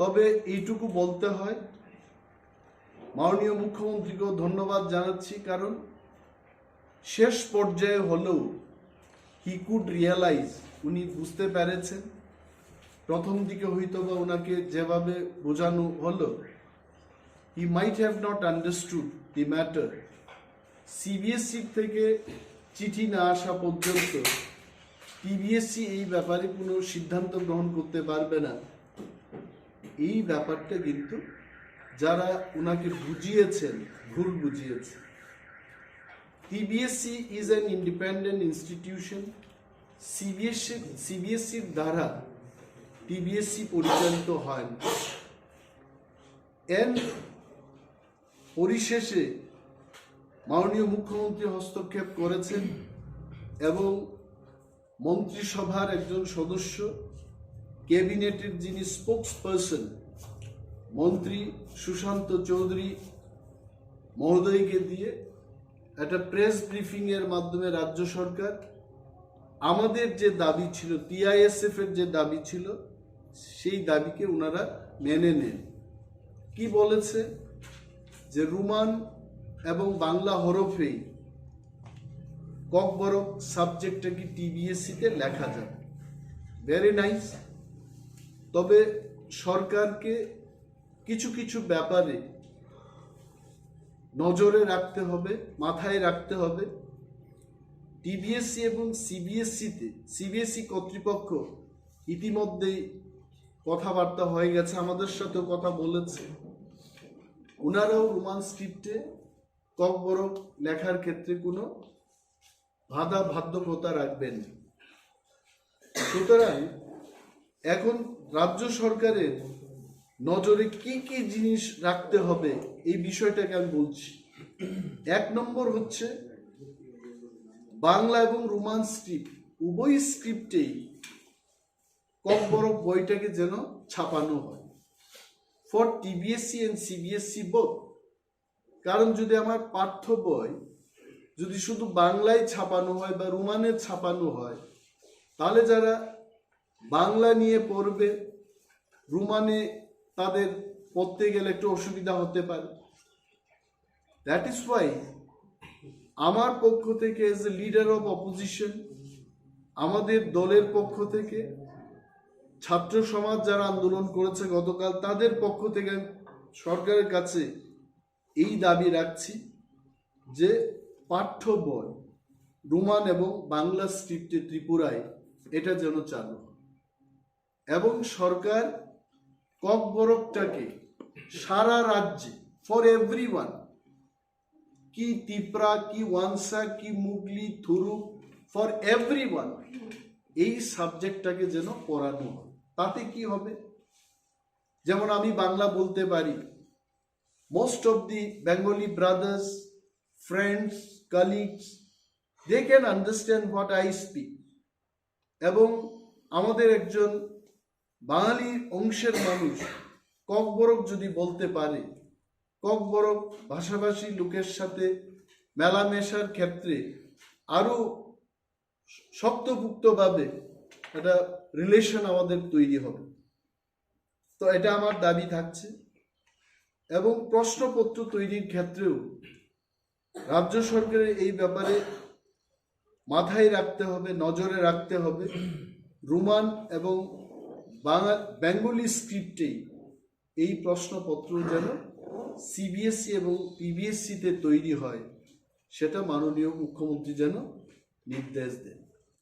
তবে এইটুকু বলতে হয়, মাননীয় মুখ্যমন্ত্রীকেও ধন্যবাদ জানাচ্ছি কারণ শেষ পর্যায়ে হলেও হি কুড রিয়েলাইজ উনি বুঝতে পেরেছেন। প্রথম দিকে হয়তো বা ওনাকে যেভাবে বোঝানো হলো he might have not understood the matter CBSE থেকে চিঠি না আসা পর্যন্ত টিবিএসসি এই ব্যাপারে কোনো সিদ্ধান্ত গ্রহণ করতে পারবে না। এই ব্যাপারটা কিন্তু যারা ওনাকে বুঝিয়েছেন, ভুল বুঝিয়েছে TBSE is an independent institution CBSE সিবিএসসির দ্বারা টিবিএসসি পরিচালিত হয় না। এর পরিশেষে মাননীয় মুখ্যমন্ত্রী হস্তক্ষেপ করেছেন এবং মন্ত্রিসভার একজন সদস্য ক্যাবিনেটের যিনি স্পোক্স পার্সন মন্ত্রী সুশান্ত চৌধুরী মহোদয়কে দিয়ে একটা প্রেস ব্রিফিং এর মাধ্যমে রাজ্য সরকার আমাদের যে দাবি ছিল টিআইএসএফ এর যে দাবি ছিল, সেই দাবিকে ওনারা মেনে নেন। কি বলেছে? যে রুমান এবং বাংলা হরফেই ককবরক সাবজেক্টটা কি টিবিএসসিতে লেখা যাবে? ভেরি নাইস তবে সরকারকে কিছু কিছু ব্যাপারে নজরে রাখতে হবে, মাথায় রাখতে হবে। টিবিএসসি এবং সিবিএসসিতে, সিবিএসসি কর্তৃপক্ষ ইতিমধ্যেই কথাবার্তা হয়ে গেছে, আমাদের সাথেও কথা বলেছে। ওনারাও রোমান স্ক্রিপ্টে ককবরক লেখার ক্ষেত্রে কোনো বাধা বাধ্যকতা রাখবেন সুতরাং এখন রাজ্য সরকারের নজরে কি কি জিনিস রাখতে হবে? এই বিষয়টাকে আমি বলছি। এক নম্বর হচ্ছে বাংলা এবং রোমান স্ক্রিপ্ট, উভয় স্ক্রিপ্টেই ককবরক বইটাকে যেন ছাপানো হয়। For TBSE and CBSE both কারণ যদি আমার পাঠ্য বই যদি শুধু বাংলায় ছাপানো হয় বা রোমানে ছাপানো হয়, তাহলে যারা বাংলা নিয়ে পড়বে, রুমানে তাদের পড়তে গেলে একটু অসুবিধা হতে পারে। দ্যাট ইজ ওয়াই আমার পক্ষ থেকে as a leader of opposition আমাদের দলের পক্ষ থেকে, ছাত্র সমাজ যারা আন্দোলন করেছে গতকাল, তাদের পক্ষ থেকে সরকারের কাছে এই দাবি রাখছি যে পাঠ্য বই, রোমান এবং বাংলা স্ক্রিপ্টে ত্রিপুরায় এটা যেন চালু হয়। এবং সরকার ককবরকটাকে সারা রাজ্যে ফর এভরি কি তিপ্রা, কি ওয়ানসা কি মুগলি, থুরু ফর এভরি এই সাবজেক্টটাকে যেন পড়ানো হয়। তাতে কি হবে? যেমন আমি বাংলা বলতে পারি most of the Bengali brothers friends colleagues they can understand what I speak এবং আমাদের একজন বাঙালি অংশের মানুষ ককবরক যদি বলতে পারে, ককবরক ভাষাভাষী লোকের সাথে মেলামেশার ক্ষেত্রে আরও শক্তপুক্তভাবে একটা রিলেশন আমাদের তৈরি হবে। তো এটা আমার দাবি থাকছে এবং প্রশ্নপত্র তৈরির ক্ষেত্রেও রাজ্য সরকারের এই ব্যাপারে মাথায় রাখতে হবে, নজরে রাখতে হবে। রোমান এবং বাংলা বেঙ্গলি স্ক্রিপ্টেই এই প্রশ্নপত্র যেন সিবিএসসি এবং পিবিএসসিতে তৈরি হয়, সেটা মাননীয় মুখ্যমন্ত্রী যেন নির্দেশ দেন।